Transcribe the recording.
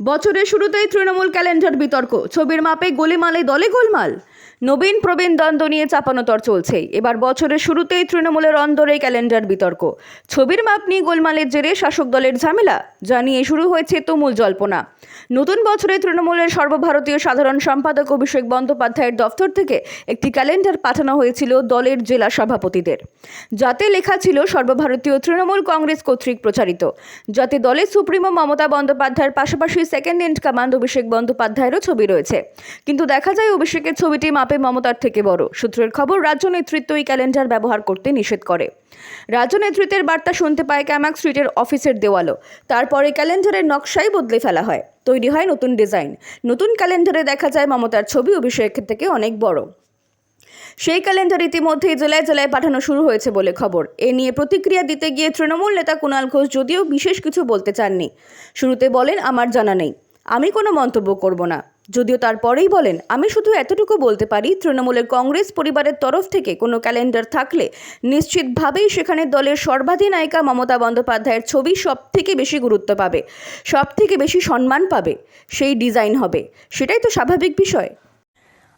বছরের শুরুতেই তৃণমূল ক্যালেন্ডার বিতর্ক। ছবির মাপে গোলেমালে দলে গোলমাল। নবীন, প্রবীণ দ্বন্দ্ব নিয়ে চাপানোতর চলছে এবার বছরের শুরুতেই তৃণমূলের অন্দরে ক্যালেন্ডার বিতর্ক। ছবির মাপ নিয়ে গোলমালের জেরে শাসক দলের ঝামেলা, যা নিয়ে শুরু হয়েছে তুমুল জল্পনা। নতুন বছরে তৃণমূলের সর্বভারতীয় সাধারণ সম্পাদক অভিষেক বন্দ্যোপাধ্যায়ের দফতর থেকে একটি ক্যালেন্ডার পাঠানো হয়েছিল দলের জেলা সভাপতিদের। যাতে লেখা ছিল সর্বভারতীয় তৃণমূল কংগ্রেস কর্তৃক প্রচারিত। যাতে দলের সুপ্রিমো মমতা বন্দ্যোপাধ্যায়ের পাশাপাশি সেকেন্ড ইন কমান্ড অভিষেক বন্দ্যোপাধ্যায়েরও ছবি রয়েছে। কিন্তু দেখা যায় অভিষেকের ছবিটি মাপে মমতার থেকে বড়। সূত্রের খবর, রাজ্য নেতৃত্ব এই ক্যালেন্ডার ব্যবহার করতে নিষেধ করে। রাজ্য নেতৃত্বের বার্তা শুনতে পায় ক্যামাক স্ট্রিটের অফিসের দেওয়ালও। তারপরে ক্যালেন্ডারের নকশাই বদলে ফেলা হয়। তৈরি হয় নতুন ডিজাইন নতুন ক্যালেন্ডারে দেখা যায় মমতার ছবি অভিষেকের থেকে অনেক বড়। সেই ক্যালেন্ডার ইতিমধ্যেই জেলায় জেলায় পাঠানো শুরু হয়েছে বলে খবর। এ নিয়ে প্রতিক্রিয়া দিতে গিয়ে তৃণমূল নেতা কুণাল ঘোষ যদিও বিশেষ কিছু বলতে চাননি। শুরুতে বলেন, আমার জানা নেই। আমি কোনো মন্তব্য করব না। যদিও তারপরেই বলেন, আমি শুধু এতটুকু বলতে পারি, তৃণমূলের কংগ্রেস পরিবারের তরফ থেকে কোনো ক্যালেন্ডার থাকলে নিশ্চিতভাবেই সেখানে দলের সর্বাধিনায়িকা মমতা বন্দ্যোপাধ্যায়ের ছবি সব থেকে বেশি গুরুত্ব পাবে সব থেকে বেশি সম্মান পাবে, সেই ডিজাইন হবে। সেটাই তো স্বাভাবিক বিষয়।